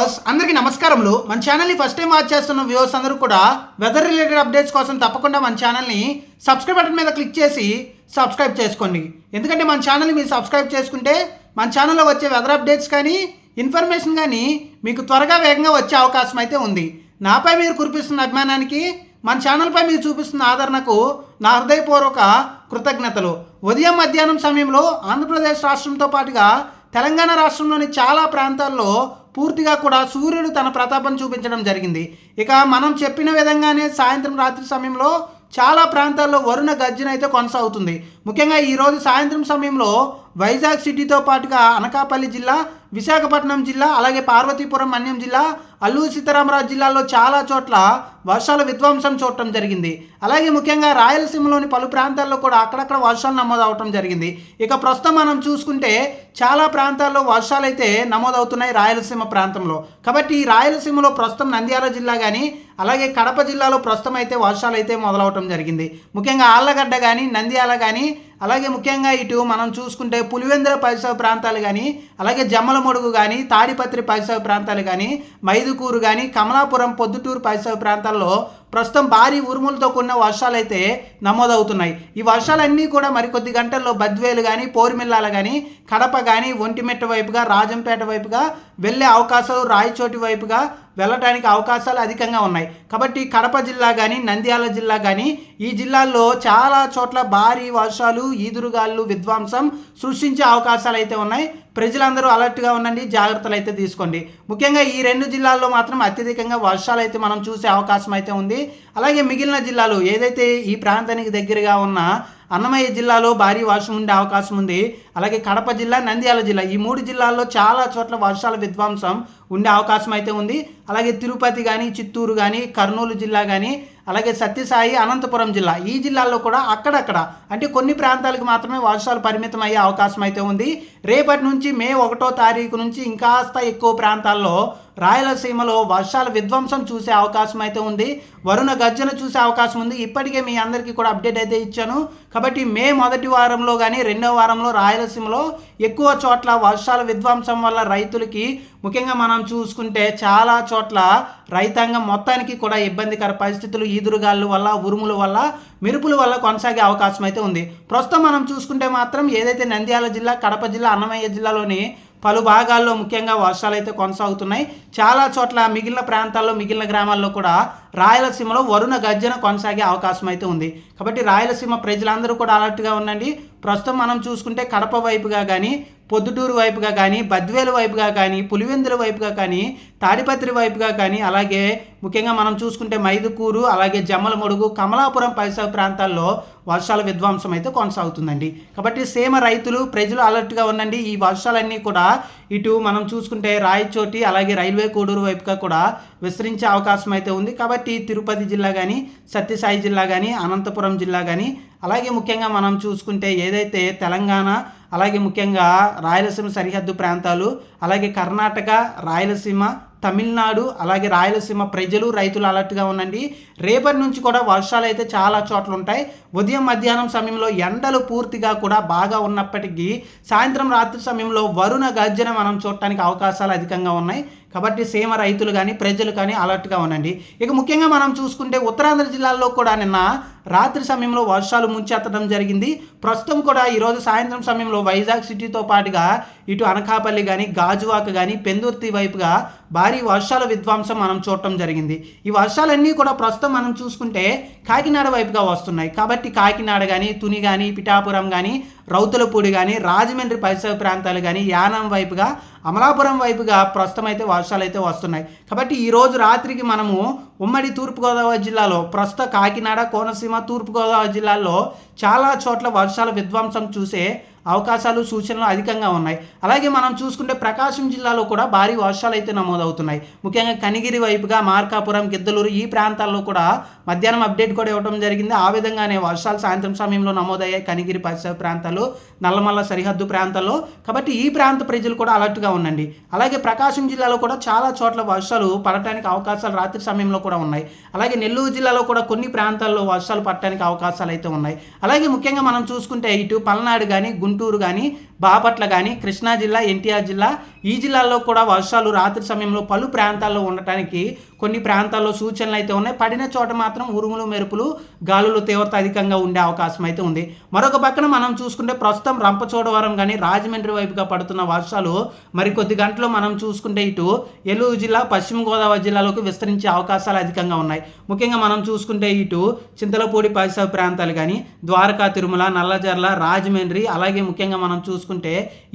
Viewers అందరికీ నమస్కారములు. మన ఛానల్ని ఫస్ట్ టైం వాచ్ చేస్తున్న వ్యూవర్స్ అందరూ కూడా వెదర్ రిలేటెడ్ అప్డేట్స్ కోసం తప్పకుండా మన ఛానల్ని సబ్స్క్రైబ్ బటన్ మీద క్లిక్ చేసి సబ్స్క్రైబ్ చేసుకోండి. ఎందుకంటే మన ఛానల్ని మీరు సబ్స్క్రైబ్ చేసుకుంటే మన ఛానల్లో వచ్చే వెదర్ అప్డేట్స్ కానీ ఇన్ఫర్మేషన్ కానీ మీకు త్వరగా వేగంగా వచ్చే అవకాశం అయితే ఉంది. నాపై మీరు కురిపిస్తున్న అభిమానానికి మన ఛానల్పై మీరు చూపిస్తున్న ఆదరణకు నా హృదయపూర్వక కృతజ్ఞతలు. ఉదయం మధ్యాహ్నం సమయంలో ఆంధ్రప్రదేశ్ రాష్ట్రంతో పాటుగా తెలంగాణ రాష్ట్రంలోని చాలా ప్రాంతాల్లో పూర్తిగా కూడా సూర్యుడు తన ప్రతాపం చూపించడం జరిగింది. ఇక మనం చెప్పిన విధంగానే సాయంత్రం రాత్రి సమయంలో చాలా ప్రాంతాల్లో వరుణ గర్జన అయితే కొనసాగుతుంది. ముఖ్యంగా ఈరోజు సాయంత్రం సమయంలో వైజాగ్ సిటీతో పాటుగా అనకాపల్లి జిల్లా విశాఖపట్నం జిల్లా అలాగే పార్వతీపురం మన్యం జిల్లా అల్లూరు సీతారామరాజు జిల్లాలో చాలా చోట్ల వర్షాల విధ్వంసం చూడటం జరిగింది. అలాగే ముఖ్యంగా రాయలసీమలోని పలు ప్రాంతాల్లో కూడా అక్కడక్కడ వర్షాలు నమోదవటం జరిగింది. ఇక ప్రస్తుతం మనం చూసుకుంటే చాలా ప్రాంతాల్లో వర్షాలు అయితే నమోదవుతున్నాయి రాయలసీమ ప్రాంతంలో. కాబట్టి ఈ రాయలసీమలో ప్రస్తుతం నంద్యాల జిల్లా కానీ అలాగే కడప జిల్లాలో ప్రస్తుతం అయితే వర్షాలు అయితే మొదలవటం జరిగింది. ముఖ్యంగా ఆళ్ళగడ్డ కానీ నంద్యాల కానీ అలాగే ముఖ్యంగా ఇటు మనం చూసుకుంటే పులివెందుల పరిసర ప్రాంతాలు కానీ అలాగే జమ్మలమడుగు కానీ తాడిపత్రి పరిసర ప్రాంతాలు కానీ మైదుకూరు కానీ కమలాపురం పొద్దుటూరు పరిసర ప్రాంతాల్లో ప్రస్తుతం భారీ ఉరుములతో కూడిన వర్షాలు అయితే నమోదవుతున్నాయి. ఈ వర్షాలన్నీ కూడా మరికొద్ది గంటల్లో బద్వేలు కానీ పోరుమిల్లాల కానీ కడప కానీ ఒంటిమిట్ట వైపుగా రాజంపేట వైపుగా వెళ్ళే అవకాశాలు రాయచోటి వైపుగా వెళ్ళడానికి అవకాశాలు అధికంగా ఉన్నాయి. కాబట్టి కడప జిల్లా కానీ నంద్యాల జిల్లా కానీ ఈ జిల్లాల్లో చాలా చోట్ల భారీ వర్షాలు ఈదురుగాళ్ళు విధ్వంసం సృష్టించే అవకాశాలు అయితే ఉన్నాయి. ప్రజలందరూ అలర్ట్గా ఉండండి జాగ్రత్తలు అయితే తీసుకోండి. ముఖ్యంగా ఈ రెండు జిల్లాల్లో మాత్రం అత్యధికంగా వర్షాలు అయితే మనం చూసే అవకాశం అయితే ఉంది. అలాగే మిగిలిన జిల్లాలు ఏదైతే ఈ ప్రాంతానికి దగ్గరగా ఉన్న అన్నమయ్య జిల్లాలో భారీ వర్షం ఉండే అవకాశం ఉంది. అలాగే కడప జిల్లా నంద్యాల జిల్లా ఈ మూడు జిల్లాల్లో చాలా చోట్ల వర్షాల విధ్వంసం ఉండే అవకాశం అయితే ఉంది. అలాగే తిరుపతి కానీ చిత్తూరు కానీ కర్నూలు జిల్లా కానీ అలాగే సత్యసాయి అనంతపురం జిల్లా ఈ జిల్లాల్లో కూడా అక్కడక్కడ అంటే కొన్ని ప్రాంతాలకు మాత్రమే వర్షాలు పరిమితం అయ్యే అవకాశం అయితే ఉంది. రేపటి నుంచి మే ఒకటో తారీఖు నుంచి ఇంకాస్త ఎక్కువ ప్రాంతాల్లో రాయలసీమలో వర్షాల విధ్వంసం చూసే అవకాశం అయితే ఉంది. వరుణ గర్జన చూసే అవకాశం ఉంది. ఇప్పటికే మీ అందరికీ కూడా అప్డేట్ అయితే ఇచ్చాను. కాబట్టి మే మొదటి వారంలో కానీ రెండో వారంలో రాయలసీమలో ఎక్కువ చోట్ల వర్షాల విధ్వంసం వల్ల రైతులకి ముఖ్యంగా మనం చూసుకుంటే చాలా చోట్ల రైతాంగం మొత్తానికి కూడా ఇబ్బందికర పరిస్థితులు ఈదురుగాళ్ళు వల్ల ఉరుముల వల్ల మెరుపుల వల్ల కొనసాగే అవకాశం అయితే ఉంది. ప్రస్తుతం మనం చూసుకుంటే మాత్రం ఏదైతే నంద్యాల జిల్లా కడప జిల్లా అన్నమయ్య జిల్లాలోని పలు భాగాల్లో ముఖ్యంగా వర్షాలు అయితే కొనసాగుతున్నాయి. చాలా చోట్ల మిగిలిన ప్రాంతాల్లో మిగిలిన గ్రామాల్లో కూడా రాయలసీమలో వరుణ గర్జన కొనసాగే అవకాశం అయితే ఉంది. కాబట్టి రాయలసీమ ప్రజలందరూ కూడా అలర్ట్గా ఉండండి. ప్రస్తుతం మనం చూసుకుంటే కడప వైపుగా కానీ పొద్దుటూరు వైపుగా కానీ బద్వేలు వైపుగా కానీ పులివెందుల వైపుగా కానీ తాడిపత్రి వైపుగా కానీ అలాగే ముఖ్యంగా మనం చూసుకుంటే మైదుకూరు అలాగే జమ్మలమడుగు కమలాపురం పరిసర ప్రాంతాల్లో వర్షాల విధ్వంసం అయితే కొనసాగుతుందండి. కాబట్టి సేమ రైతులు ప్రజలు అలర్ట్గా ఉండండి. ఈ వర్షాలన్నీ కూడా ఇటు మనం చూసుకుంటే రాయచోటి అలాగే రైల్వే కోడూరు వైపుగా కూడా విస్తరించే అవకాశం అయితే ఉంది. కాబట్టి తిరుపతి జిల్లా కానీ సత్యసాయి జిల్లా కానీ అనంతపురం జిల్లా కానీ అలాగే ముఖ్యంగా మనం చూసుకుంటే ఏదైతే తెలంగాణ అలాగే ముఖ్యంగా రాయలసీమ సరిహద్దు ప్రాంతాలు అలాగే కర్ణాటక రాయలసీమ తమిళనాడు అలాగే రాయలసీమ ప్రజలు రైతులు అలర్ట్గా ఉండండి. రేపటి నుంచి కూడా వర్షాలు అయితే చాలా చోట్ల ఉంటాయి. ఉదయం మధ్యాహ్నం సమయంలో ఎండలు పూర్తిగా కూడా బాగా ఉన్నప్పటికీ సాయంత్రం రాత్రి సమయంలో వరుణ గర్జన మనం చూడటానికి అవకాశాలు అధికంగా ఉన్నాయి. కాబట్టి సీమ రైతులు కానీ ప్రజలు కానీ అలర్ట్గా ఉండండి. ఇక ముఖ్యంగా మనం చూసుకుంటే ఉత్తరాంధ్ర జిల్లాల్లో కూడా నిన్న రాత్రి సమయంలో వర్షాలు ముంచెత్తడం జరిగింది. ప్రస్తుతం కూడా ఈరోజు సాయంత్రం సమయంలో వైజాగ్ సిటీతో పాటుగా ఇటు అనకాపల్లి కానీ గాజువాక కానీ పెందుర్తి వైపుగా భారీ వర్షాల విధ్వంసం మనం చూడటం జరిగింది. ఈ వర్షాలన్నీ కూడా ప్రస్తుతం మనం చూసుకుంటే కాకినాడ వైపుగా వస్తున్నాయి. కాబట్టి కాకినాడ కానీ తుని కానీ పిఠాపురం కానీ రౌతులపూడి కానీ రాజమండ్రి పరిసర ప్రాంతాలు కానీ యానం వైపుగా అమలాపురం వైపుగా ప్రస్తుతం అయితే వర్షాలు అయితే వస్తున్నాయి. కాబట్టి ఈరోజు రాత్రికి మనము ఉమ్మడి తూర్పుగోదావరి జిల్లాలో ప్రస్తుత కాకినాడ కోనసీమ తూర్పుగోదావరి జిల్లాల్లో చాలా చోట్ల వర్షాల విధ్వంసం చూసే అవకాశాలు సూచనలు అధికంగా ఉన్నాయి. అలాగే మనం చూసుకుంటే ప్రకాశం జిల్లాలో కూడా భారీ వర్షాలు అయితే నమోదవుతున్నాయి. ముఖ్యంగా కనిగిరి వైపుగా మార్కాపురం గిద్దలూరు ఈ ప్రాంతాల్లో కూడా మధ్యాహ్నం అప్డేట్ కూడా ఇవ్వడం జరిగింది. ఆ విధంగానే వర్షాలు సాయంత్రం సమయంలో నమోదయ్యాయి. కనిగిరి పరిసర ప్రాంతాలు నల్లమల్ల సరిహద్దు ప్రాంతాల్లో. కాబట్టి ఈ ప్రాంత ప్రజలు కూడా అలర్ట్గా ఉండండి. అలాగే ప్రకాశం జిల్లాలో కూడా చాలా చోట్ల వర్షాలు పడటానికి అవకాశాలు రాత్రి సమయంలో కూడా ఉన్నాయి. అలాగే నెల్లూరు జిల్లాలో కూడా కొన్ని ప్రాంతాల్లో వర్షాలు పడటానికి అవకాశాలు అయితే ఉన్నాయి. అలాగే ముఖ్యంగా మనం చూసుకుంటే ఇటు పల్నాడు కానీ గుంటూరు కానీ బాపట్ల కానీ కృష్ణా జిల్లా ఎన్టీఆర్ జిల్లా ఈ జిల్లాల్లో కూడా వర్షాలు రాత్రి సమయంలో పలు ప్రాంతాల్లో ఉండటానికి కొన్ని ప్రాంతాల్లో సూచనలు అయితే ఉన్నాయి. పడిన చోట మాత్రం ఉరుములు మెరుపులు గాలులు తీవ్రత అధికంగా ఉండే అవకాశం అయితే ఉంది. మరొక పక్కన మనం చూసుకుంటే ప్రస్తుతం రంపచోడవరం కానీ రాజమండ్రి వైపుగా పడుతున్న వర్షాలు మరి కొద్ది గంటలు మనం చూసుకుంటే ఇటు ఏలూరు జిల్లా పశ్చిమ గోదావరి జిల్లాలోకి విస్తరించే అవకాశాలు అధికంగా ఉన్నాయి. ముఖ్యంగా మనం చూసుకుంటే ఇటు చింతలపూడి పరిసర ప్రాంతాలు కానీ ద్వారకా తిరుమల నల్లజర్ల రాజమండ్రి అలాగే ముఖ్యంగా మనం చూసుకుంటే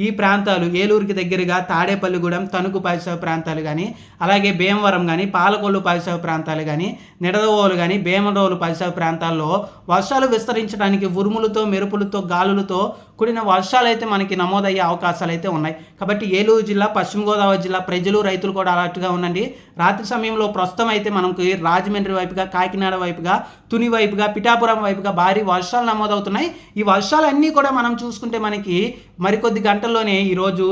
ఈ ప్రాంతాలు ఏలూరుకి దగ్గరగా తాడేపల్లిగూడెం తణుకు పరిసర ప్రాంతాలు కానీ అలాగే భీమవరం కానీ పాలకొల్లు పరిసర ప్రాంతాలు కానీ నిడదవోలు కానీ భీమడోలు పరిసర ప్రాంతాల్లో వర్షాలు విస్తరించడానికి ఉరుములతో మెరుపులతో గాలులతో కూడిన వర్షాలు అయితే మనకి నమోదయ్యే అవకాశాలు అయితే ఉన్నాయి. కాబట్టి ఏలూరు జిల్లా పశ్చిమ గోదావరి జిల్లా ప్రజలు రైతులు కూడా అలర్ట్గా ఉండండి. రాత్రి సమయంలో ప్రస్తుతం అయితే మనకి రాజమండ్రి వైపుగా కాకినాడ వైపుగా తుని వైపుగా పిఠాపురం వైపుగా భారీ వర్షాలు నమోదవుతున్నాయి. ఈ వర్షాలన్నీ కూడా మనం చూసుకుంటే మనకి మరికొద్ది గంటల్లోనే ఈరోజు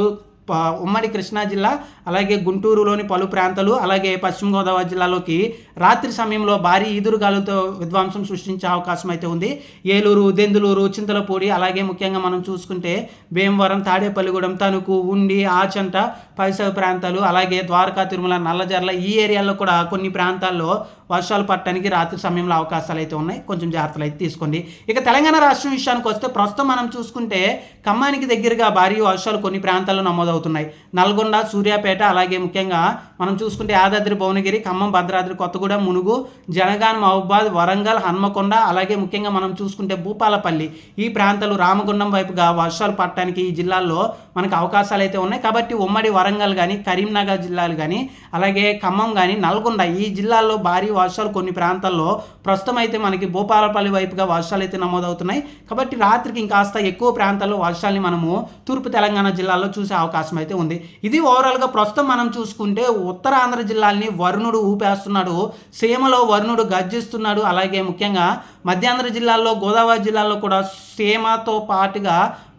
ఉమ్మడి కృష్ణా జిల్లా అలాగే గుంటూరులోని పలు ప్రాంతాలు అలాగే పశ్చిమ గోదావరి జిల్లాలోకి రాత్రి సమయంలో భారీ ఈదురుగాలులతో విధ్వంసం సృష్టించే అవకాశం అయితే ఉంది. ఏలూరు దెందులూరు చింతలపూడి అలాగే ముఖ్యంగా మనం చూసుకుంటే భీమవరం తాడేపల్లిగూడెం తణుకు ఉండి ఆచంట పరిసర ప్రాంతాలు అలాగే ద్వారకా తిరుమల నల్లజర్ల ఈ ఏరియాలో కూడా కొన్ని ప్రాంతాల్లో వర్షాలు పట్టడానికి రాత్రి సమయంలో అవకాశాలు అయితే ఉన్నాయి. కొంచెం జాగ్రత్తలు అయితే తీసుకోండి. ఇక తెలంగాణ రాష్ట్రం విషయానికి వస్తే ప్రస్తుతం మనం చూసుకుంటే ఖమ్మానికి దగ్గరగా భారీ వర్షాలు కొన్ని ప్రాంతాల్లో అవుతున్నాయి. నల్గొండ సూర్యాపేట అలాగే ముఖ్యంగా మనం చూసుకుంటే యాదాద్రి భువనగిరి ఖమ్మం భద్రాద్రి కొత్తగూడెం మునుగు జనగాన్ మహబాద్ వరంగల్ హన్మకొండ అలాగే ముఖ్యంగా మనం చూసుకుంటే భూపాలపల్లి. ఈ ప్రాంతాలు రామగుండం వైపుగా వర్షాలు పట్టడానికి ఈ జిల్లాల్లో మనకు అవకాశాలు అయితే ఉన్నాయి. కాబట్టి ఉమ్మడి వరంగల్ కానీ కరీంనగర్ జిల్లాలు కానీ అలాగే ఖమ్మం కానీ నల్గొండ ఈ జిల్లాల్లో భారీ వర్షాలు కొన్ని ప్రాంతాల్లో ప్రస్తుతం అయితే మనకి భూపాలపల్లి వైపుగా వర్షాలు అయితే నమోదవుతున్నాయి. కాబట్టి రాత్రికి ఇంకాస్త ఎక్కువ ప్రాంతాల్లో వర్షాలని మనము తూర్పు తెలంగాణ జిల్లాలో చూసే అవకాశం అయితే ఉంది. ఇది ఓవరాల్గా ప్రస్తుతం మనం చూసుకుంటే ఉత్తరాంధ్ర జిల్లాల్ని వరుణుడు ఊపేస్తున్నాడు. సీమలో వరుణుడు గర్జిస్తున్నాడు. అలాగే ముఖ్యంగా మధ్యాంధ్ర జిల్లాల్లో గోదావరి జిల్లాలో కూడా సీమతో పాటుగా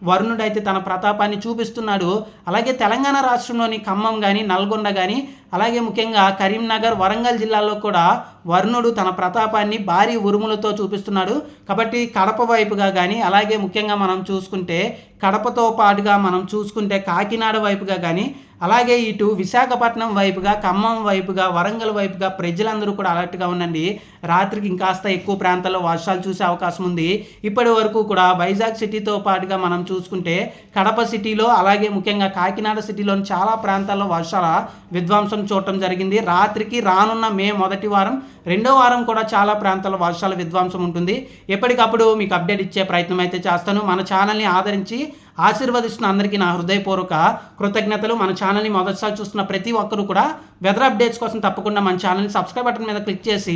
వరుణుడు అయితే తన ప్రతాపాన్ని చూపిస్తున్నాడు. అలాగే తెలంగాణ రాష్ట్రంలోని ఖమ్మం కానీ నల్గొండ కానీ అలాగే ముఖ్యంగా కరీంనగర్ వరంగల్ జిల్లాల్లో కూడా వరుణుడు తన ప్రతాపాన్ని భారీ ఉరుములతో చూపిస్తున్నాడు. కాబట్టి కడప వైపుగా కానీ అలాగే ముఖ్యంగా మనం చూసుకుంటే కడపతో పాటుగా మనం చూసుకుంటే కాకినాడ వైపుగా కానీ అలాగే ఇటు విశాఖపట్నం వైపుగా ఖమ్మం వైపుగా వరంగల్ వైపుగా ప్రజలందరూ కూడా అలర్ట్గా ఉండండి. రాత్రికి ఇంకాస్త ఎక్కువ ప్రాంతాల్లో వర్షాలు చూసే అవకాశం ఉంది. ఇప్పటి వరకు కూడా వైజాగ్ సిటీతో పాటుగా మనం చూసుకుంటే కడప సిటీలో అలాగే ముఖ్యంగా కాకినాడ సిటీలోని చాలా ప్రాంతాల్లో వర్షాల విధ్వంసం చూడటం జరిగింది. రాత్రికి రానున్న మే మొదటి వారం రెండో వారం కూడా చాలా ప్రాంతాల్లో వర్షాల విధ్వంసం ఉంటుంది. ఎప్పటికప్పుడు మీకు అప్డేట్ ఇచ్చే ప్రయత్నం అయితే చేస్తాను. మన ఛానల్ని ఆదరించి ఆశీర్వదిస్తున్న అందరికీ నా హృదయపూర్వక కృతజ్ఞతలు. మన ఛానల్ని మొదటిసారి చూస్తున్న ప్రతి ఒక్కరు కూడా వెదర్ అప్డేట్స్ కోసం తప్పకుండా మన ఛానల్ని సబ్స్క్రైబ్ బటన్ మీద క్లిక్ చేసి